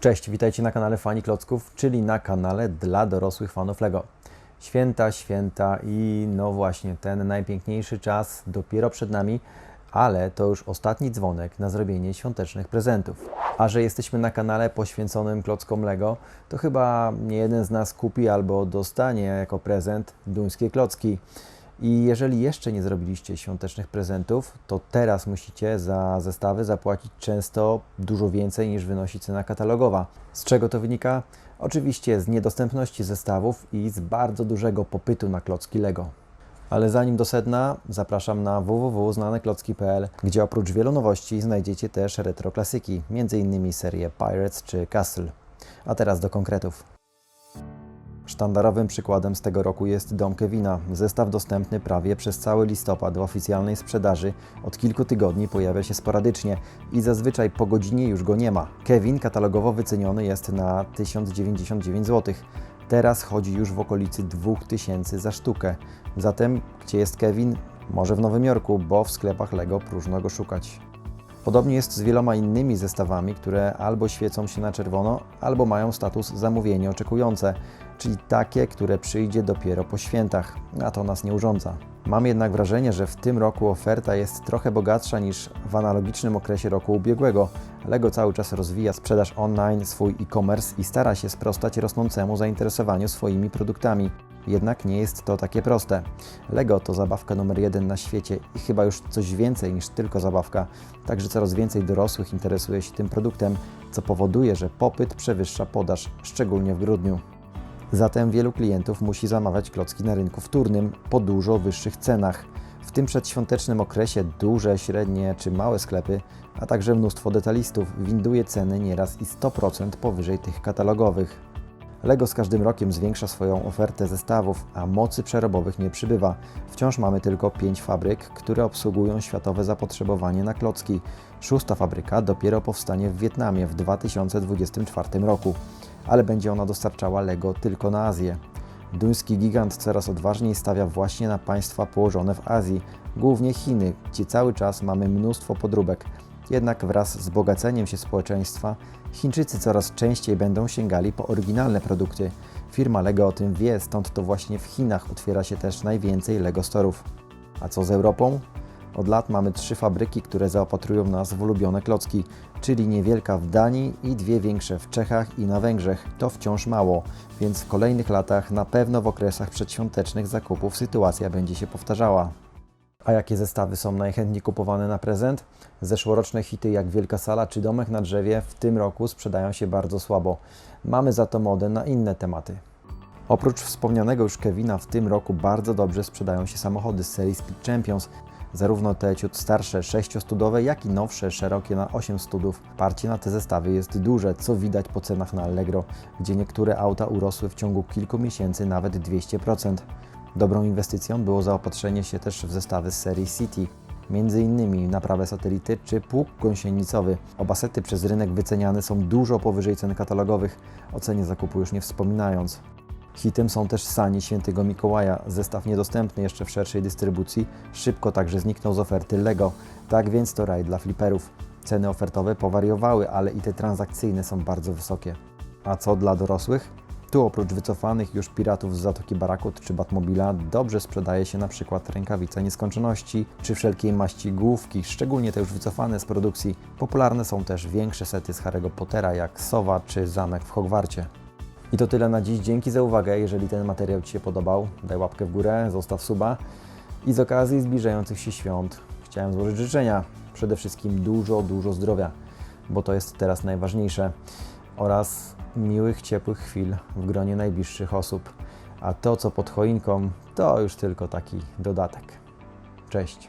Cześć, witajcie na kanale Fani Klocków, czyli na kanale dla dorosłych fanów LEGO. Święta, święta i no właśnie ten najpiękniejszy czas dopiero przed nami, ale to już ostatni dzwonek na zrobienie świątecznych prezentów. A że jesteśmy na kanale poświęconym klockom LEGO, to chyba nie jeden z nas kupi albo dostanie jako prezent duńskie klocki. I jeżeli jeszcze nie zrobiliście świątecznych prezentów, to teraz musicie za zestawy zapłacić często dużo więcej niż wynosi cena katalogowa. Z czego to wynika? Oczywiście z niedostępności zestawów i z bardzo dużego popytu na klocki Lego. Ale zanim do sedna, zapraszam na www.znaneklocki.pl, gdzie oprócz wielu nowości znajdziecie też retro klasyki, m.in. serię Pirates czy Castle. A teraz do konkretów. Sztandarowym przykładem z tego roku jest Dom Kevina. Zestaw dostępny prawie przez cały listopad w oficjalnej sprzedaży od kilku tygodni pojawia się sporadycznie i zazwyczaj po godzinie już go nie ma. Kevin katalogowo wyceniony jest na 1099 zł. Teraz chodzi już w okolicy 2000 za sztukę. Zatem gdzie jest Kevin? Może w Nowym Jorku, bo w sklepach Lego próżno go szukać. Podobnie jest z wieloma innymi zestawami, które albo świecą się na czerwono, albo mają status zamówienie oczekujące, czyli takie, które przyjdzie dopiero po świętach, a to nas nie urządza. Mam jednak wrażenie, że w tym roku oferta jest trochę bogatsza niż w analogicznym okresie roku ubiegłego. Lego cały czas rozwija sprzedaż online, swój e-commerce i stara się sprostać rosnącemu zainteresowaniu swoimi produktami. Jednak nie jest to takie proste. Lego to zabawka numer jeden na świecie i chyba już coś więcej niż tylko zabawka. Także coraz więcej dorosłych interesuje się tym produktem, co powoduje, że popyt przewyższa podaż, szczególnie w grudniu. Zatem wielu klientów musi zamawiać klocki na rynku wtórnym po dużo wyższych cenach. W tym przedświątecznym okresie duże, średnie czy małe sklepy, a także mnóstwo detalistów winduje ceny nieraz i 100% powyżej tych katalogowych. Lego z każdym rokiem zwiększa swoją ofertę zestawów, a mocy przerobowych nie przybywa. Wciąż mamy tylko 5 fabryk, które obsługują światowe zapotrzebowanie na klocki. Szósta fabryka dopiero powstanie w Wietnamie w 2024 roku, ale będzie ona dostarczała Lego tylko na Azję. Duński gigant coraz odważniej stawia właśnie na państwa położone w Azji, głównie Chiny, gdzie cały czas mamy mnóstwo podróbek. Jednak wraz z bogaceniem się społeczeństwa, Chińczycy coraz częściej będą sięgali po oryginalne produkty. Firma Lego o tym wie, stąd to właśnie w Chinach otwiera się też najwięcej Lego Storów. A co z Europą? Od lat mamy trzy fabryki, które zaopatrują nas w ulubione klocki, czyli niewielka w Danii i dwie większe w Czechach i na Węgrzech. To wciąż mało, więc w kolejnych latach, na pewno w okresach przedświątecznych zakupów, sytuacja będzie się powtarzała. A jakie zestawy są najchętniej kupowane na prezent? Zeszłoroczne hity jak Wielka Sala czy Domek na drzewie w tym roku sprzedają się bardzo słabo. Mamy za to modę na inne tematy. Oprócz wspomnianego już Kevina w tym roku bardzo dobrze sprzedają się samochody z serii Speed Champions. Zarówno te ciut starsze 6-studowe, jak i nowsze szerokie na 8 studów. Parcie na te zestawy jest duże, co widać po cenach na Allegro, gdzie niektóre auta urosły w ciągu kilku miesięcy nawet 200%. Dobrą inwestycją było zaopatrzenie się też w zestawy z serii City, innymi naprawę satelity czy pług gąsienicowy. Oba sety przez rynek wyceniane są dużo powyżej cen katalogowych, o cenie zakupu już nie wspominając. Hitem są też sani Świętego Mikołaja, zestaw niedostępny jeszcze w szerszej dystrybucji, szybko także zniknął z oferty LEGO, tak więc to raj dla fliperów. Ceny ofertowe powariowały, ale i te transakcyjne są bardzo wysokie. A co dla dorosłych? Tu oprócz wycofanych już piratów z Zatoki Barakut czy Batmobila dobrze sprzedaje się na przykład rękawica nieskończoności czy wszelkiej maści główki, szczególnie te już wycofane z produkcji. Popularne są też większe sety z Harry'ego Pottera jak Sowa czy Zamek w Hogwarcie. I to tyle na dziś. Dzięki za uwagę. Jeżeli ten materiał Ci się podobał, daj łapkę w górę, zostaw suba. I z okazji zbliżających się świąt chciałem złożyć życzenia. Przede wszystkim dużo, dużo zdrowia, bo to jest teraz najważniejsze. Oraz miłych, ciepłych chwil w gronie najbliższych osób. A to, co pod choinką, to już tylko taki dodatek. Cześć.